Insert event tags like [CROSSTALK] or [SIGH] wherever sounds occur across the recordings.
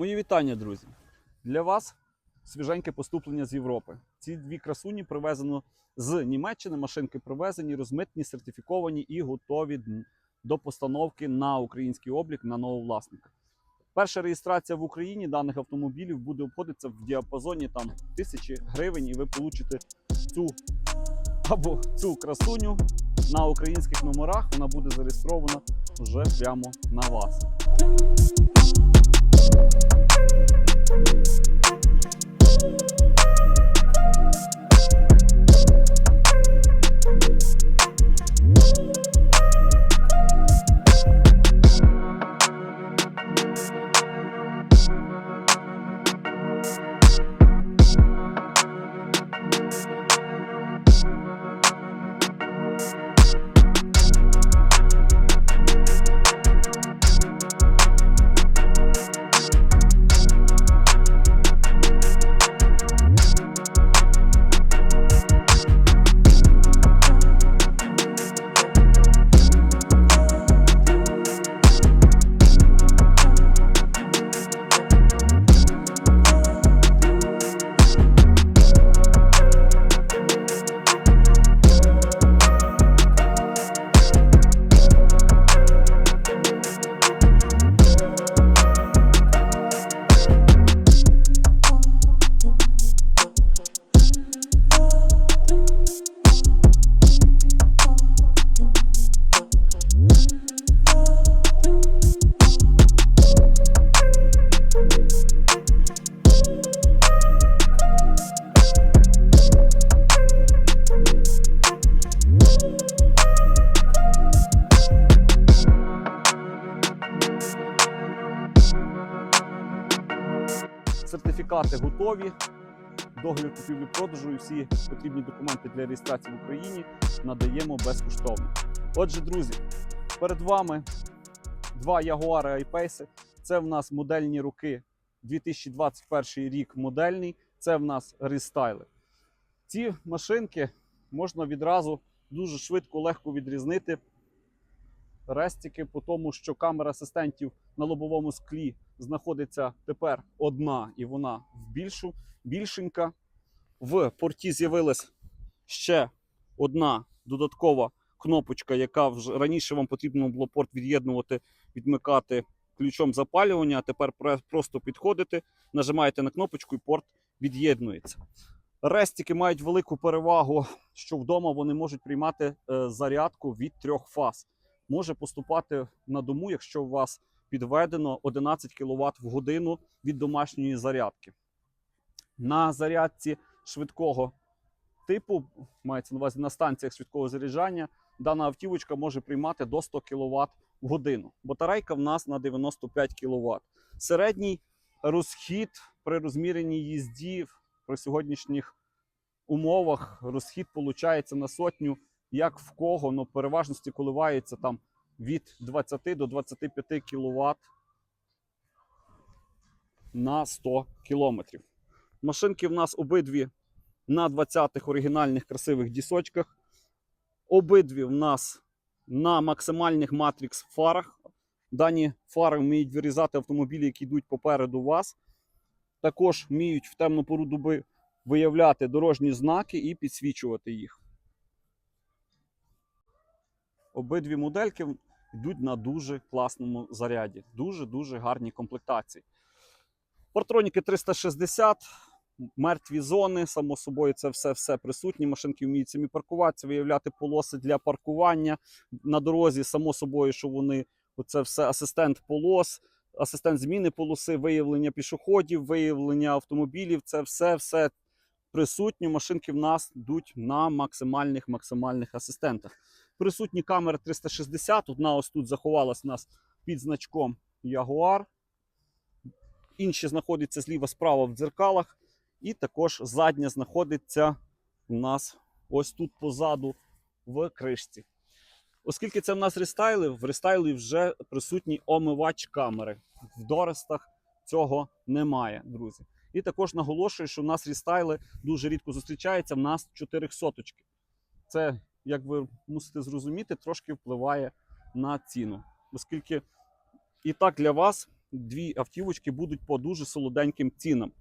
Мої вітання, друзі. Для вас свіженьке поступлення з Європи. Ці дві красуні привезено з Німеччини. Машинки привезені, розмитні, сертифіковані і готові до постановки на український облік на нового власника. Перша реєстрація в Україні даних автомобілів буде обходитися в діапазоні там тисячі гривень, і ви получите цю або цю красуню на українських номерах. Вона буде зареєстрована вже прямо на вас. you Сертифікати готові. Договір купівлі-продажу і всі потрібні документи для реєстрації в Україні надаємо безкоштовно. Отже, друзі, перед вами два Jaguar I-Pace. Це в нас модельні роки 2021 рік модельний. Це в нас рестайли. Ці машинки можна відразу дуже швидко, легко відрізнити. Рестики по тому, що камера асистентів на лобовому склі знаходиться тепер одна, і вона в більшу, більшенька. В порті з'явилась ще одна додаткова кнопочка, яка вже раніше вам потрібно було порт від'єднувати, відмикати ключом запалювання. А тепер просто підходите, нажимаєте на кнопочку і порт від'єднується. Рестики мають велику перевагу, що вдома вони можуть приймати е, зарядку від трьох фаз. Може поступати на дому, якщо у вас підведено 11 кВт в годину від домашньої зарядки. На зарядці швидкого типу, мається на увазі на станціях швидкого заряджання, дана автівочка може приймати до 100 кВт в годину. Батарейка в нас на 95 кВт. Середній розхід при розміреній їзді при сьогоднішніх умовах розхід виходить на сотню, як в кого, ну переважності коливається там від 20 до 25 кВт на 100 кілометрів. Машинки в нас обидві на 20-х оригінальних красивих дісочках. Обидві в нас на максимальних матрикс фарах. Дані фари вміють вирізати автомобілі, які йдуть попереду вас. Також вміють в темну пору доби виявляти дорожні знаки і підсвічувати їх. Обидві модельки йдуть на дуже класному заряді. Дуже-дуже гарні комплектації. Портроніки 360, мертві зони, само собою, це все все присутні. Машинки вміють самі паркуватися, виявляти полоси для паркування на дорозі, само собою, що вони це все асистент полос, асистент зміни полоси, виявлення пішоходів, виявлення автомобілів. Це все все присутні. Машинки в нас йдуть на максимальних максимальних асистентах. Присутні камери 360. Одна ось тут заховалась у нас під значком Jaguar. Інші знаходяться зліва справа в дзеркалах. І також задня знаходиться у нас ось тут позаду в кришці. Оскільки це в нас рестайли, в рестайлі вже присутній омивач камери. В Дорестах цього немає, друзі. І також наголошую, що в нас рестайли дуже рідко зустрічаються. В нас 400 точки. Це, як ви мусите зрозуміти, трошки впливає на ціну. Оскільки і так для вас дві автівочки будуть по дуже солоденьким цінам.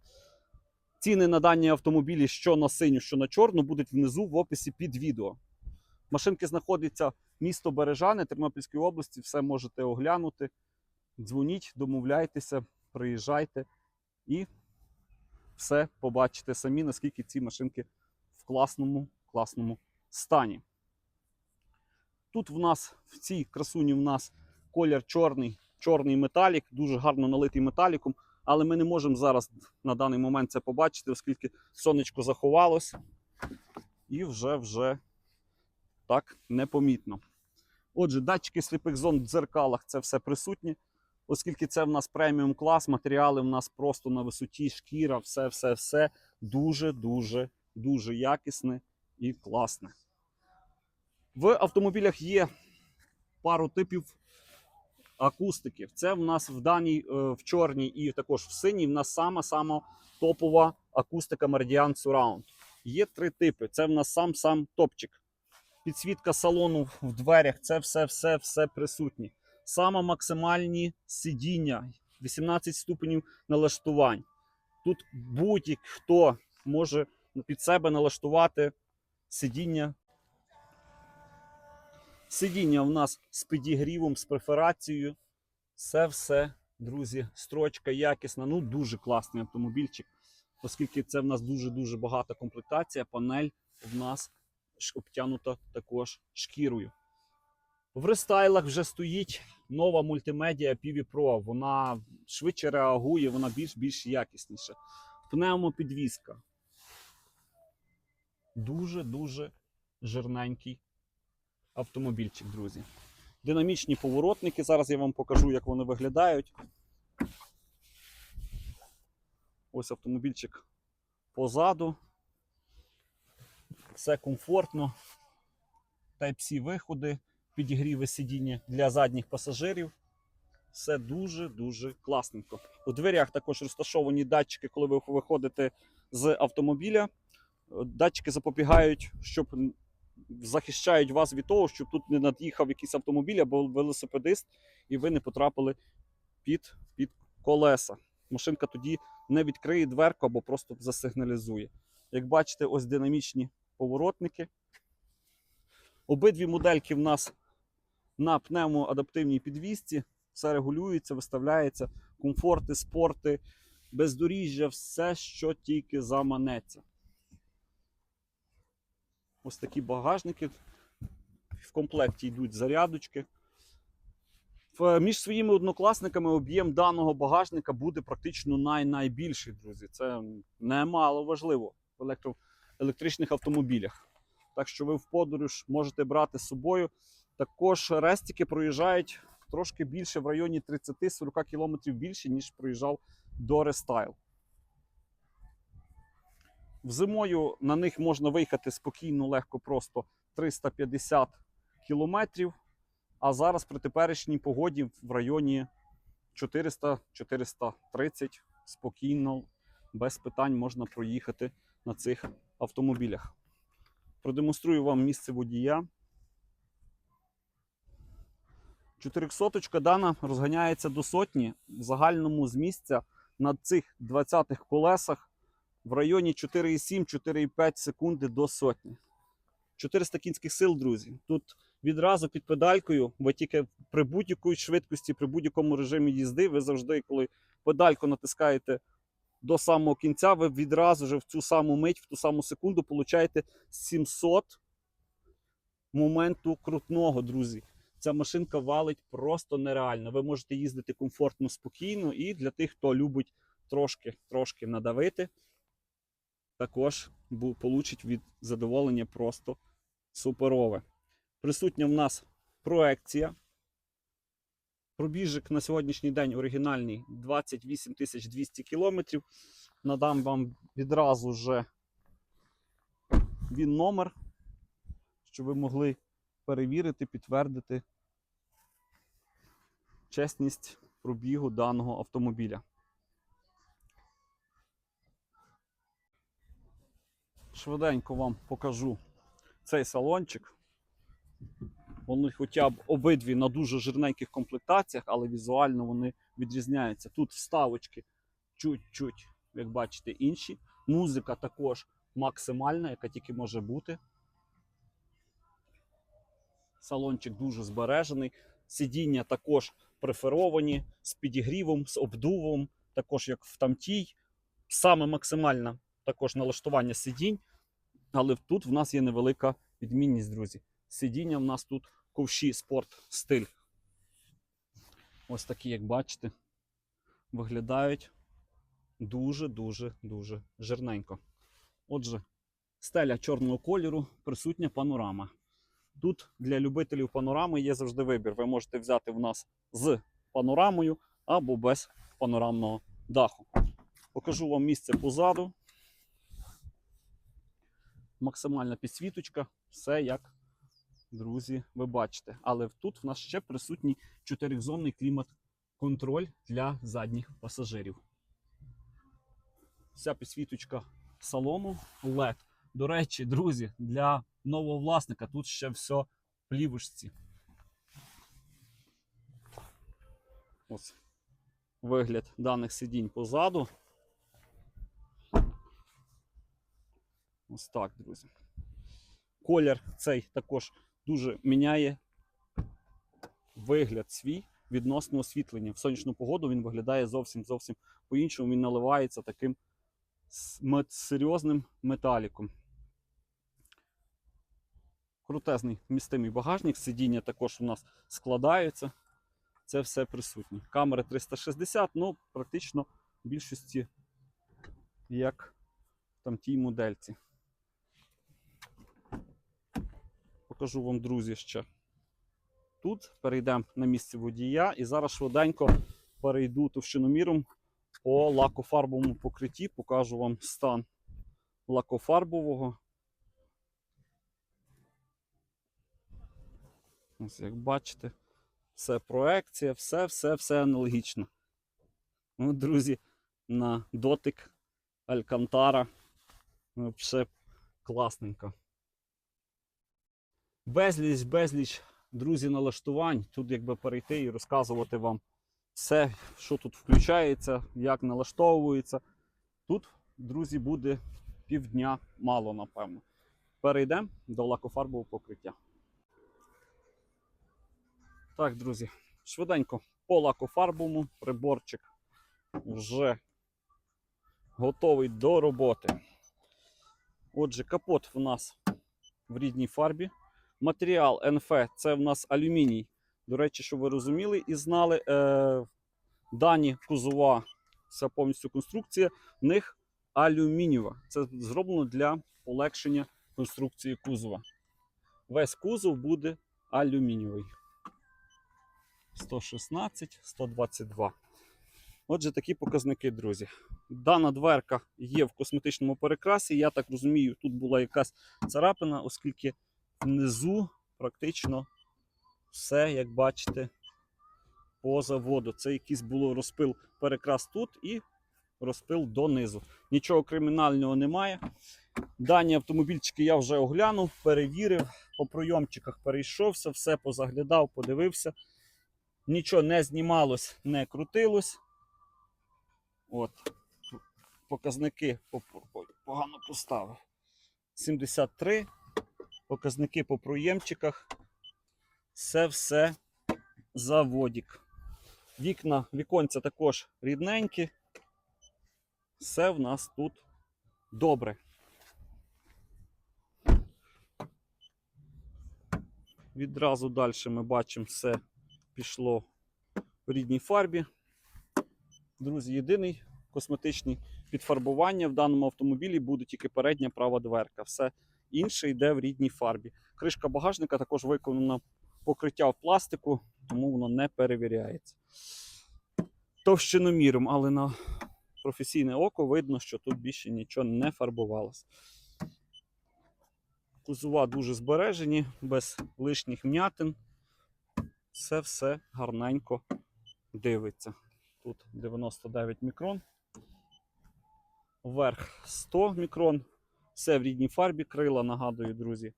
Ціни на дані автомобілі, що на синю, що на чорну, будуть внизу в описі під відео. Машинки знаходяться місто Бережани Тернопільської області, все можете оглянути. Дзвоніть, домовляйтеся, приїжджайте і все побачите самі, наскільки ці машинки в класному, класному стані. Тут в нас в цій красуні в нас колір чорний, чорний металік, дуже гарно налитий металіком, але ми не можемо зараз на даний момент це побачити, оскільки сонечко заховалось і вже вже так непомітно. Отже, датчики сліпих зон в дзеркалах це все присутнє, оскільки це в нас преміум клас, матеріали в нас просто на висоті, шкіра, все, все, все дуже, дуже, дуже якісне і класне. В автомобілях є пару типів акустики. Це в нас в даній, е, в чорній і також в синій. В нас сама сама топова акустика Meridian Surround. Є три типи. Це в нас сам сам топчик. Підсвітка салону в дверях. Це все, все, все присутнє. Саме максимальні сидіння, 18 ступенів налаштувань. Тут будь-хто може під себе налаштувати сидіння Сидіння у нас з підігрівом, з преферацією. Все, все, друзі, строчка якісна. Ну, дуже класний автомобільчик, оскільки це в нас дуже-дуже багата комплектація. Панель в нас обтянута також шкірою. В рестайлах вже стоїть нова мультимедіа PV Pro. Вона швидше реагує, вона більш-більш якісніша. Пневмопідвізка. Дуже-дуже жирненький автомобільчик, друзі. Динамічні поворотники. Зараз я вам покажу, як вони виглядають. Ось автомобільчик позаду. Все комфортно. Type-C виходи, підігріви сидіння для задніх пасажирів. Все дуже-дуже класненько. У дверях також розташовані датчики, коли ви виходите з автомобіля. Датчики запобігають, щоб захищають вас від того, щоб тут не над'їхав якийсь автомобіль або велосипедист, і ви не потрапили під, під колеса. Машинка тоді не відкриє дверку або просто засигналізує. Як бачите, ось динамічні поворотники. Обидві модельки в нас на пневмоадаптивній підвісці. Все регулюється, виставляється, комфорти, спорти, бездоріжжя, все, що тільки заманеться. Ось такі багажники. В комплекті йдуть зарядочки. Між своїми однокласниками об'єм даного багажника буде практично най-найбільший, друзі. Це немало важливо в електро- електричних автомобілях. Так що ви в подорож можете брати з собою. Також рестики проїжджають трошки більше в районі 30-40 км більше, ніж проїжджав до рестайл. Зимою на них можна виїхати спокійно, легко, просто 350 кілометрів. А зараз при теперішній погоді в районі 400-430 спокійно, без питань можна проїхати на цих автомобілях. Продемонструю вам місце водія. 400 дана розганяється до сотні. В загальному з місця на цих 20-х колесах в районі 4,7-4,5 секунди до сотні. 400 кінських сил, друзі. Тут відразу під педалькою, ви тільки при будь-якій швидкості, при будь-якому режимі їзди, ви завжди, коли педальку натискаєте до самого кінця, ви відразу же в цю саму мить, в ту саму секунду получаєте 700 моменту крутного, друзі. Ця машинка валить просто нереально. Ви можете їздити комфортно, спокійно, і для тих, хто любить трошки, трошки надавити, також получить від задоволення просто суперове. Присутня в нас проекція. Пробіжик на сьогоднішній день оригінальний 28 200 кілометрів. Надам вам відразу вже він номер, щоб ви могли перевірити, підтвердити чесність пробігу даного автомобіля. Швиденько вам покажу цей салончик. Вони хоча б обидві на дуже жирненьких комплектаціях, але візуально вони відрізняються. Тут вставочки чуть-чуть, як бачите, інші. Музика також максимальна, яка тільки може бути. Салончик дуже збережений. Сидіння також преферовані з підігрівом, з обдувом, також як в тамтій. Саме максимальне також налаштування сидінь. Але тут в нас є невелика відмінність, друзі. Сидіння в нас тут ковші спорт стиль. Ось такі, як бачите, виглядають дуже-дуже дуже жирненько. Отже, стеля чорного кольору, присутня панорама. Тут для любителів панорами є завжди вибір. Ви можете взяти в нас з панорамою або без панорамного даху. Покажу вам місце позаду. Максимальна підсвіточка, все як, друзі, ви бачите. Але тут в нас ще присутній чотиризонний клімат-контроль для задніх пасажирів. Вся підсвіточка салону LED. До речі, друзі, для нового власника тут ще все в плівочці. Ось вигляд даних сидінь позаду. Ось так, друзі. Колір цей також дуже міняє вигляд свій відносно освітлення. В сонячну погоду він виглядає зовсім зовсім по-іншому. Він наливається таким серйозним металіком. Крутезний вмістимий багажник, сидіння також у нас складаються. Це все присутнє. Камери 360, ну, практично в більшості як в тамтій модельці. Покажу вам, друзі, ще тут. Перейдемо на місце водія і зараз швиденько перейду товщиноміром по лакофарбовому покритті. Покажу вам стан лакофарбового. Ось як бачите, все проекція, все, все, все аналогічно. Ну, друзі, на дотик Алькантара. Взагалі класненько. Безліч, безліч, друзі, налаштувань. Тут якби перейти і розказувати вам все, що тут включається, як налаштовується. Тут, друзі, буде півдня мало, напевно. Перейдемо до лакофарбового покриття. Так, друзі, швиденько по лакофарбовому приборчик вже готовий до роботи. Отже, капот в нас в рідній фарбі. Матеріал НФ це в нас алюміній. До речі, щоб ви розуміли і знали, е, дані кузова, вся повністю конструкція, в них алюмінієва. Це зроблено для полегшення конструкції кузова. Весь кузов буде алюмінієвий. 116, 122. Отже, такі показники, друзі. Дана дверка є в косметичному перекрасі. Я так розумію, тут була якась царапина, оскільки внизу практично все, як бачите, по заводу. Це якийсь було розпил перекрас тут і розпил донизу. Нічого кримінального немає. Дані автомобільчики я вже оглянув, перевірив, по пройомчиках перейшовся, все позаглядав, подивився. Нічого не знімалось, не крутилось. От. Показники по- по- погано поставив. 73. Показники по проємчиках. Це все заводік. Вікна, віконця також рідненькі. Все в нас тут добре. Відразу далі ми бачимо, все пішло в рідній фарбі. Друзі, єдиний косметичний підфарбування в даному автомобілі буде тільки передня права дверка. Все інше йде в рідній фарбі. Кришка багажника також виконана покриття в пластику, тому воно не перевіряється. Товщиноміром, але на професійне око видно, що тут більше нічого не фарбувалося. Кузова дуже збережені, без лишніх м'ятин. Це все гарненько дивиться. Тут 99 мікрон. Вверх 100 мікрон. Все в рідній фарбі крила, нагадую, друзі.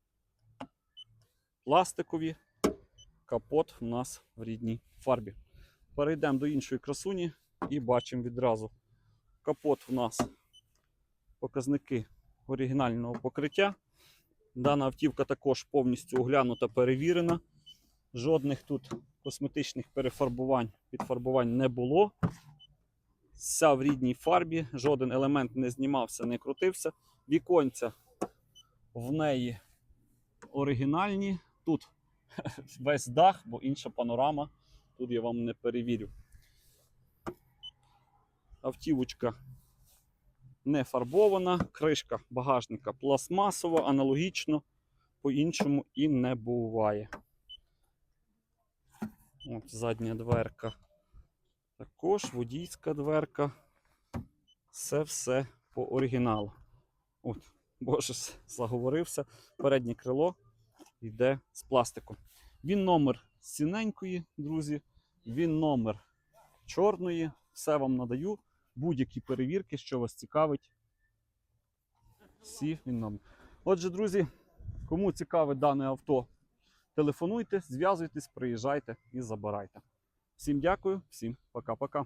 Пластикові. Капот у нас в рідній фарбі. Перейдемо до іншої красуні і бачимо відразу. Капот у нас показники оригінального покриття. Дана автівка також повністю оглянута, перевірена. Жодних тут косметичних перефарбувань, підфарбувань не було. Вся в рідній фарбі, жоден елемент не знімався, не крутився. Віконця в неї оригінальні. Тут [LAUGHS] весь дах, бо інша панорама. Тут я вам не перевірю. Автівочка не фарбована, кришка багажника пластмасова, аналогічно, по-іншому і не буває. От задня дверка. Також водійська дверка. Все все по оригіналу. От, боже, заговорився. Переднє крило йде з пластику. Він номер сіненької, друзі. Він номер чорної. Все вам надаю. Будь-які перевірки, що вас цікавить. Всі він номер. Отже, друзі, кому цікаве дане авто, телефонуйте, зв'язуйтесь, приїжджайте і забирайте. Всім дякую, всім пока-пока.